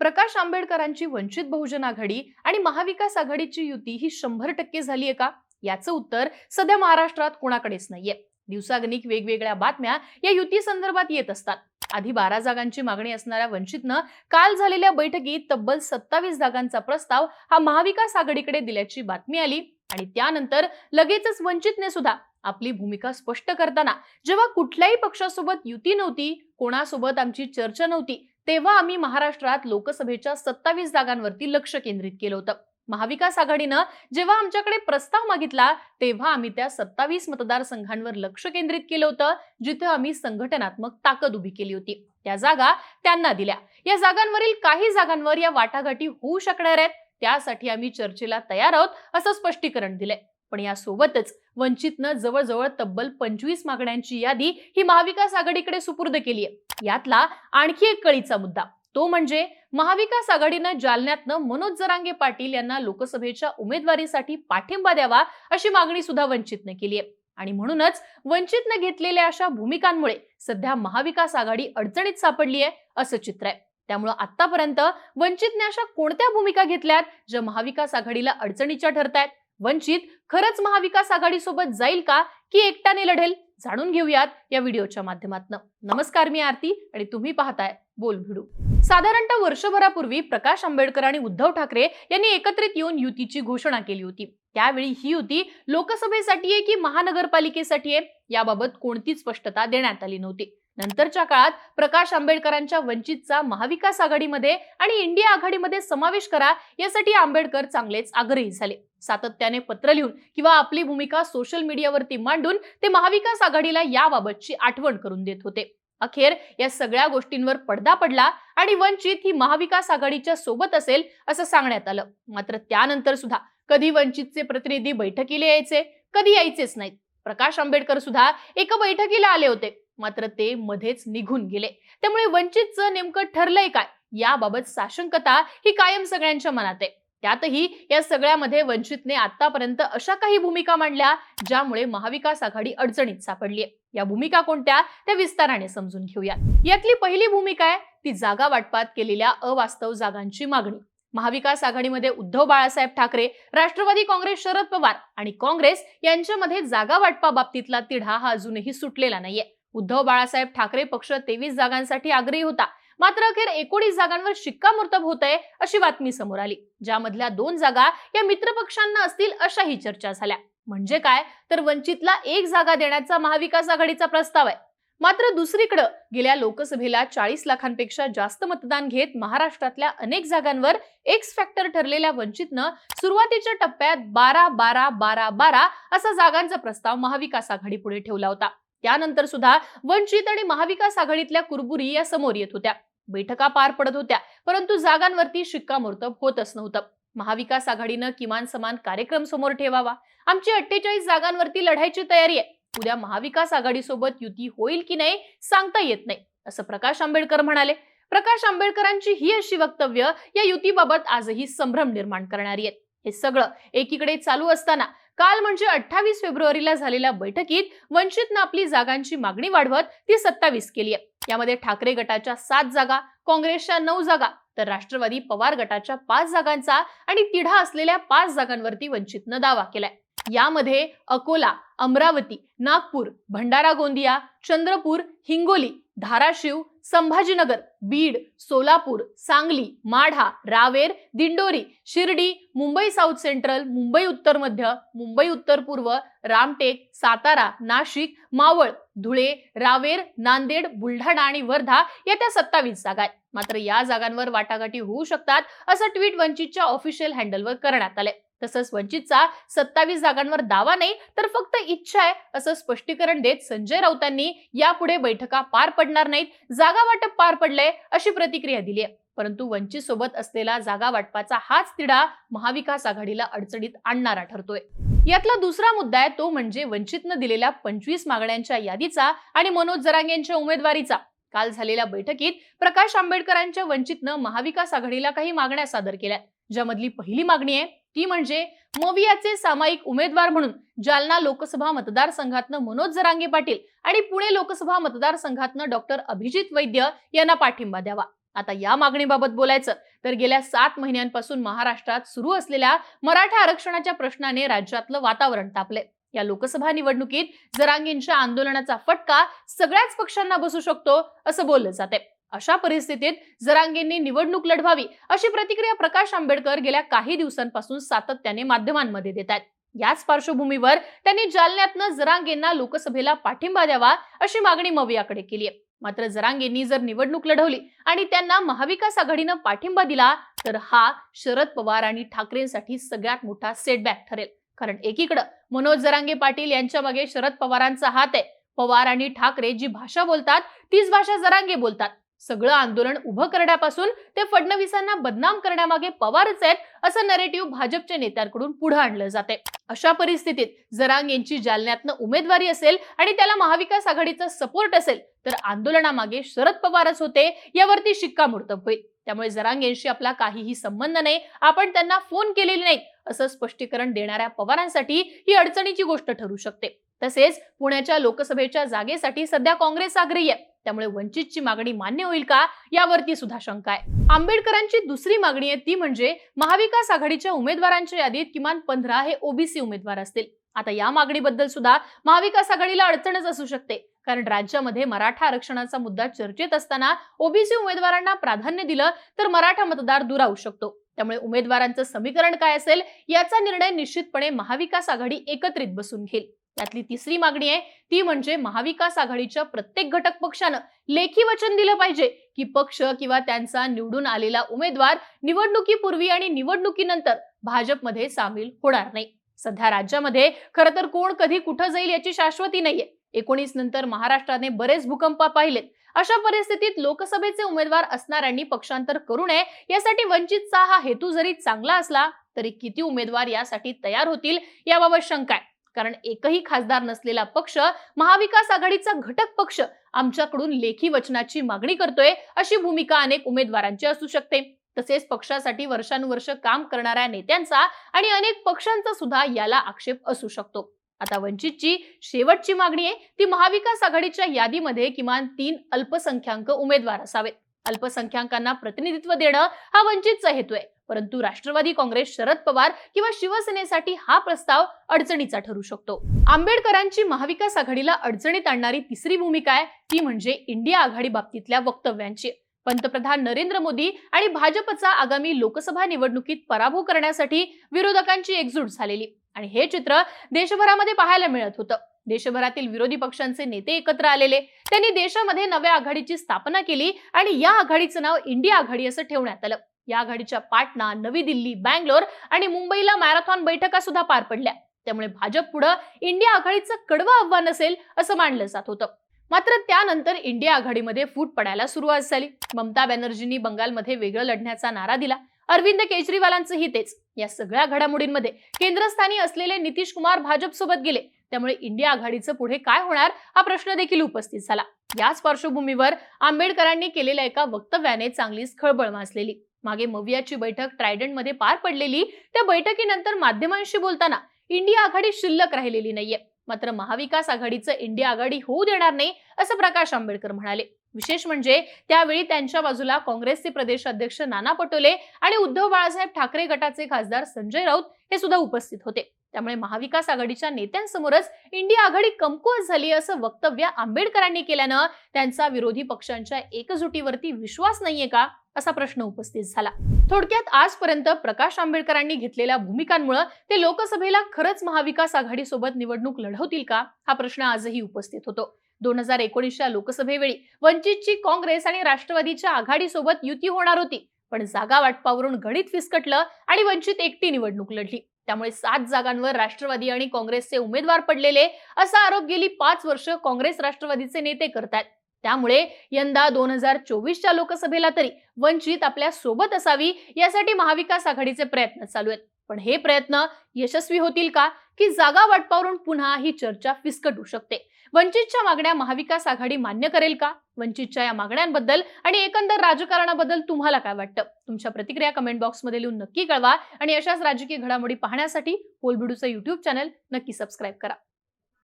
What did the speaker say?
प्रकाश आंबेडकरांची वंचित बहुजन आघाडी आणि महाविकास आघाडीची युती ही शंभर टक्के झाली आहे का? याचं उत्तर सध्या महाराष्ट्रात कोणाकडेच नाहीये. दिवसागणिक वेगवेगळ्या बातम्या या युती संदर्भात येत असतात. आधी बारा जागांची मागणी असणाऱ्या वंचितनं काल झालेल्या बैठकीत तब्बल सत्तावीस जागांचा प्रस्ताव हा महाविकास आघाडीकडे दिल्याची बातमी आली आणि त्यानंतर लगेचच वंचितने सुद्धा आपली भूमिका स्पष्ट करताना जेव्हा कुठल्याही पक्षासोबत युती नव्हती कोणासोबत आमची चर्चा नव्हती तेव्हा आम्ही महाराष्ट्रात लोकसभेच्या सत्तावीस जागांवरती लक्ष केंद्रित केलं होतं. महाविकास आघाडीनं जेव्हा आमच्याकडे प्रस्ताव मागितला तेव्हा आम्ही त्या सत्तावीस मतदारसंघांवर लक्ष केंद्रित केलं होतं जिथे आम्ही संघटनात्मक ताकद उभी केली होती. त्या जागा त्यांना दिल्या. या जागांवरील काही जागांवर या वाटाघाटी होऊ शकणार आहेत. त्यासाठी आम्ही चर्चेला तयार आहोत असं स्पष्टीकरण दिलंय. पण यासोबतच वंचितनं जवळजवळ तब्बल पंचवीस मागण्यांची यादी ही महाविकास आघाडीकडे सुपूर्द केली आहे यातला आणखी एक कळीचा मुद्दा तो म्हणजे महाविकास आघाडीनं जालन्यातनं मनोज जरांगे पाटील यांना लोकसभेच्या उमेदवारीसाठी पाठिंबा द्यावा अशी मागणी सुद्धा वंचितनं केली आहे आणि म्हणूनच वंचितनं घेतलेल्या अशा भूमिकांमुळे सध्या महाविकास आघाडी अडचणीत सापडली आहे असं चित्र आहे. त्यामुळं आतापर्यंत वंचितने अशा कोणत्या भूमिका घेतल्यात ज्या महाविकास आघाडीला अडचणीच्या ठरतायत? वंचित खरंच महाविकास आघाडीसोबत जाईल का की एकट्याने लढेल? जाणून घेऊयात या व्हिडिओच्या माध्यमातून. नमस्कार मी आरती आणि तुम्ही पाहताय बोल भिडू. साधारणतः वर्षभरापूर्वी प्रकाश आंबेडकर आणि उद्धव ठाकरे यांनी एकत्रित येऊन युतीची घोषणा केली होती. त्यावेळी ही युती लोकसभेसाठी आहे की महानगरपालिकेसाठी आहे याबाबत कोणतीच स्पष्टता देण्यात आली नव्हती. नंतरच्या काळात प्रकाश आंबेडकरांच्या वंचितचा महाविकास आघाडीमध्ये आणि इंडिया आघाडीमध्ये समावेश करा यासाठी आंबेडकर चांगलेच आग्रही झाले. सातत्याने पत्र लिहून किंवा आपली भूमिका सोशल मीडियावरती मांडून ते महाविकास आघाडीला याबाबतची आठवण करून देत होते. अखेर या सगळ्या गोष्टींवर पडदा पडला आणि वंचित ही महाविकास आघाडीच्या सोबत असेल असं सांगण्यात आलं. मात्र त्यानंतर सुद्धा कधी वंचितचे प्रतिनिधी बैठकीला यायचे कधी यायचेच नाहीत. प्रकाश आंबेडकर सुद्धा एका बैठकीला आले होते. मात्र ते मध्येच निघून गेले. त्यामुळे वंचितचं नेमकं ठरलंय काय? याबाबत साशंकता ही कायम सगळ्यांच्या मनात आहे. त्यातही या सगळ्यामध्ये वंचितने आतापर्यंत अशा काही भूमिका मांडल्या ज्यामुळे महाविकास आघाडी अडचणीत सापडली आहे या भूमिका कोणत्या? त्या विस्ताराने समजून घेऊया. यातली पहिली भूमिका आहे ती जागा वाटपात केलेल्या अवास्तव जागांची मागणी. महाविकास आघाडीमध्ये उद्धव बाळासाहेब ठाकरे राष्ट्रवादी काँग्रेस शरद पवार आणि काँग्रेस यांच्यामध्ये जागा वाटपा बाबतीतला तिढा हा अजूनही सुटलेला नाहीये. उद्धव बाळासाहेब ठाकरे पक्ष तेवीस जागांसाठी आग्रही होता. मात्र अखेर एकोणीस जागांवर शिक्कामोर्तब होत आहे अशी बातमी समोर आली. ज्यामधल्या दोन जागा या मित्रपक्षांना असतील अशाही चर्चा झाल्या. म्हणजे काय? तर वंचितला एक जागा देण्याचा महाविकास आघाडीचा प्रस्ताव आहे. मात्र दुसरीकडे गेल्या लोकसभेला चाळीस लाखांपेक्षा जास्त मतदान घेत महाराष्ट्रातल्या अनेक जागांवर एक्स फॅक्टर ठरलेल्या वंचितनं सुरुवातीच्या टप्प्यात बारा बारा बारा बारा असा जागांचा प्रस्ताव महाविकास आघाडी पुढे ठेवला होता. त्यानंतर सुद्धा वंचित आणि महाविकास आघाडीतल्या कुरबुरी या समोर येत होत्या. बैठका पार पडत होत्या परंतु जागांवरती शिक्कामोर्तब होतच नव्हतं. महाविकास आघाडीनं किमान समान कार्यक्रम समोर ठेवावा. आमची अठ्ठेचाळीस जागांवरती लढायची तयारी आहे. उद्या महाविकास आघाडीसोबत युती होईल की नाही सांगता येत नाही असं प्रकाश आंबेडकर म्हणाले. प्रकाश आंबेडकरांची ही अशी वक्तव्य या युतीबाबत आजही संभ्रम निर्माण करणारी आहेत. हे सगळं एकीकडे चालू असताना काल म्हणजे अठ्ठावीस फेब्रुवारीला झालेल्या बैठकीत वंचितनं आपली जागांची मागणी वाढवत ती सत्तावीस केली आहे. यामध्ये ठाकरे गटाच्या सात जागा काँग्रेसच्या नऊ जागा तर राष्ट्रवादी पवार गटाच्या पाच जागांचा आणि तिढा असलेल्या पाच जागांवरती वंचितनं दावा केलाय. यामध्ये अकोला अमरावती नागपूर भंडारा गोंदिया चंद्रपूर हिंगोली धाराशिव संभाजीनगर बीड सोलापूर सांगली माढा रावेर दिंडोरी शिर्डी मुंबई साऊथ सेंट्रल मुंबई उत्तर मध्य मुंबई उत्तर पूर्व रामटेक सातारा नाशिक मावळ धुळे रावेर नांदेड बुलढाणा आणि वर्धा या त्या सत्तावीस जागा आहेत. मात्र या जागांवर वाटाघाटी होऊ शकतात असं ट्विट वंचितच्या ऑफिशियल हँडलवर करण्यात आलंय. तसंच वंचितचा सत्तावीस जागांवर दावा नाही तर फक्त इच्छा आहे असं स्पष्टीकरण देत संजय राऊतांनी यापुढे बैठका पार पडणार नाहीत जागा वाटप पार पडलंय अशी प्रतिक्रिया दिली आहे. परंतु वंचित सोबत असलेला जागा वाटपाचा हाच तिढा महाविकास आघाडीला अडचणीत आणणारा ठरतोय. यातला दुसरा मुद्दा आहे तो म्हणजे वंचितनं दिलेल्या पंचवीस मागण्यांच्या यादीचा आणि मनोज जरांगेंच्या उमेदवारीचा. काल झालेल्या बैठकीत प्रकाश आंबेडकरांच्या वंचितनं महाविकास आघाडीला काही मागण्या सादर केल्या ज्यामधली पहिली मागणी आहे ती म्हणजे मोवियाचे सामायिक उमेदवार म्हणून जालना लोकसभा मतदारसंघातनं मनोज जरांगे पाटील आणि पुणे लोकसभा मतदारसंघातनं डॉक्टर अभिजित वैद्य यांना पाठिंबा द्यावा. आता या मागणीबाबत बोलायचं तर गेल्या सात महिन्यांपासून महाराष्ट्रात सुरू असलेल्या मराठा आरक्षणाच्या प्रश्नाने राज्यातलं वातावरण तापले या लोकसभा निवडणुकीत जरांगींच्या आंदोलनाचा फटका सगळ्याच पक्षांना बसू शकतो असं बोललं जाते अशा परिस्थितीत जरांगेंनी निवडणूक लढवावी अशी प्रतिक्रिया प्रकाश आंबेडकर गेल्या काही दिवसांपासून सातत्याने माध्यमांमध्ये देत आहेत. याच पार्श्वभूमीवर त्यांनी जालन्यातनं जरांगेंना लोकसभेला पाठिंबा द्यावा अशी मागणी मवियाकडे केली आहे. मात्र जरांगेंनी जर निवडणूक लढवली आणि त्यांना महाविकास आघाडीनं पाठिंबा दिला तर हा शरद पवार आणि ठाकरेंसाठी सगळ्यात मोठा सेटबॅक ठरेल. कारण एकीकडं मनोज जरांगे पाटील यांच्या मागे शरद पवारांचा हात आहे. पवार आणि ठाकरे जी भाषा बोलतात तीच भाषा जरांगे बोलतात. सगळं आंदोलन उभं करण्यापासून ते फडणवीसांना बदनाम करण्यामागे पवारच आहेत असं नरेटिव्ह भाजपच्या नेत्यांकडून पुढे आणलं जाते अशा परिस्थितीत जरांग यांची जालन्यातनं उमेदवारी असेल आणि त्याला महाविकास आघाडीचा सपोर्ट असेल तर आंदोलनामागे शरद पवारच होते यावरती शिक्कामोर्तब होईल. त्यामुळे जरांग यांशी आपला काहीही संबंध नाही आपण त्यांना फोन केलेले नाही असं स्पष्टीकरण देणाऱ्या पवारांसाठी ही अडचणीची गोष्ट ठरू शकते. तसेच पुण्याच्या लोकसभेच्या जागेसाठी सध्या काँग्रेस आग्रही आहे. त्यामुळे वंचितची मागणी मान्य होईल का? यावरती सुद्धा शंका आहे. आंबेडकरांची दुसरी मागणी आहे ती म्हणजे महाविकास आघाडीच्या उमेदवारांच्या यादीत किमान पंधरा हे ओबीसी उमेदवार असतील. आता या मागणीबद्दल सुद्धा महाविकास आघाडीला अडचणच असू शकते. कारण राज्यामध्ये मराठा आरक्षणाचा मुद्दा चर्चेत असताना ओबीसी उमेदवारांना प्राधान्य दिलं तर मराठा मतदार दुरावू शकतो. त्यामुळे उमेदवारांचं समीकरण काय असेल याचा निर्णय निश्चितपणे महाविकास आघाडी एकत्रित बसून घेईल. त्यातली तिसरी मागणी आहे ती म्हणजे महाविकास आघाडीच्या प्रत्येक घटक पक्षानं लेखी वचन दिलं पाहिजे की पक्ष किंवा त्यांचा निवडून आलेला उमेदवार निवडणुकीपूर्वी आणि निवडणुकीनंतर भाजपमध्ये सामील होणार नाही. सध्या राज्यामध्ये खरं तर कोण कधी कुठं जाईल याची शाश्वती नाहीये. एकोणीस नंतर महाराष्ट्राने बरेच भूकंप पाहिलेत. अशा परिस्थितीत लोकसभेचे उमेदवार असणाऱ्यांनी पक्षांतर करू नये यासाठी वंचितचा हा हेतू जरी चांगला असला तरी किती उमेदवार यासाठी तयार होतील याबाबत शंका आहे. कारण एकही खासदार नसलेला पक्ष महाविकास आघाडीचा घटक पक्ष आमच्याकडून लेखी वचनाची मागणी करतोय अशी भूमिका अनेक उमेदवारांची असू शकते. तसेच पक्षासाठी वर्षानुवर्ष काम करणाऱ्या नेत्यांचा आणि अनेक पक्षांचा सुद्धा याला आक्षेप असू शकतो. आता वंचितची शेवटची मागणी आहे ती महाविकास आघाडीच्या यादीमध्ये किमान तीन अल्पसंख्याक उमेदवार असावेत. अल्पसंख्याकांना प्रतिनिधित्व देणं हा वंचितचा हेतू आहे. परंतु राष्ट्रवादी काँग्रेस शरद पवार किंवा शिवसेनेसाठी हा प्रस्ताव अडचणीचा ठरू शकतो. आंबेडकरांची महाविकास आघाडीला अडचणीत आणणारी तिसरी भूमिका आहे ती म्हणजे इंडिया आघाडी बाबतीतल्या वक्तव्यांची. पंतप्रधान नरेंद्र मोदी आणि भाजपचा आगामी लोकसभा निवडणुकीत पराभव करण्यासाठी विरोधकांची एकजूट झालेली. आणि हे चित्र देशभरामध्ये पाहायला मिळत होतं. देशभरातील विरोधी पक्षांचे नेते एकत्र आलेले. त्यांनी देशामध्ये नव्या आघाडीची स्थापना केली आणि या आघाडीचं नाव इंडिया आघाडी असं ठेवण्यात आलं. या आघाडीच्या पाटणा नवी दिल्ली बँगलोर आणि मुंबईला मॅरेथॉन बैठका सुद्धा पार पडल्या. त्यामुळे भाजप पुढे इंडिया आघाडीचं कडवं आव्हान असेल असं मानलं जात होतं. मात्र त्यानंतर इंडिया आघाडीमध्ये फूट पडायला सुरुवात झाली. ममता बॅनर्जींनी बंगालमध्ये वेगळं लढण्याचा नारा दिला. अरविंद केजरीवालांचंही तेच. या सगळ्या घडामोडींमध्ये केंद्रस्थानी असलेले नितीश कुमार भाजपसोबत गेले. त्यामुळे इंडिया आघाडीचं पुढे काय होणार हा प्रश्न देखील उपस्थित झाला. याच पार्श्वभूमीवर आंबेडकरांनी केलेल्या एका वक्तव्याने चांगलीच खळबळ माजलेली. मागे मवियाची बैठक ट्रायडंटमध्ये पार पडलेली त्या बैठकीनंतर माध्यमांशी बोलताना इंडिया आघाडी शिल्लक राहिलेली नाहीये. मात्र महाविकास आघाडीचं इंडिया आघाडी होऊ देणार नाही असं प्रकाश आंबेडकर म्हणाले. विशेष म्हणजे त्यावेळी त्यांच्या बाजूला काँग्रेसचे प्रदेश अध्यक्ष नाना पटोले आणि उद्धव बाळासाहेब ठाकरे गटाचे खासदार संजय राऊत हे सुद्धा उपस्थित होते. त्यामुळे महाविकास आघाडीच्या नेत्यांसमोरच इंडिया आघाडी कमकुवत झाली असं वक्तव्य आंबेडकरांनी केल्यानं त्यांचा विरोधी पक्षांच्या एकजुटीवरती विश्वास नाहीये का? असा प्रश्न उपस्थित झाला. थोडक्यात आजपर्यंत प्रकाश आंबेडकरांनी घेतलेल्या भूमिकांमुळे ते लोकसभेला खरंच महाविकास आघाडीसोबत निवडणूक लढवतील का? हा प्रश्न आजही उपस्थित होतो. दोन हजार एकोणीसच्या लोकसभेवेळी वंचितची काँग्रेस आणि राष्ट्रवादीच्या आघाडीसोबत युती होणार होती. पण जागा वाटपावरून गणित फिसकटलं आणि वंचित एकटी निवडणूक लढली. त्यामुळे सात जागांवर राष्ट्रवादी आणि काँग्रेसचे उमेदवार पडलेले असा आरोप गेली पाच वर्ष काँग्रेस राष्ट्रवादीचे नेते करतात त्यामुळे यंदा दोन हजार चोवीसच्या लोकसभेला तरी वंचित आपल्यासोबत असावी यासाठी महाविकास आघाडीचे प्रयत्न चालू आहेत. पण हे प्रयत्न यशस्वी होतील का? की जागा वाटपावरून पुन्हा ही चर्चा फिसकटू शकते. वंचितच्या मागण्या महाविकास आघाडी मान्य करेल का? वंचितच्या या मागण्यांबद्दल आणि एकंदर राजकारणाबद्दल तुम्हाला काय वाटतं? तुमच्या प्रतिक्रिया कमेंट बॉक्समध्ये लिहून नक्की कळवा आणि अशाच राजकीय घडामोडी पाहण्यासाठी कोलबिडूचं युट्यूब चॅनल नक्की सबस्क्राईब करा.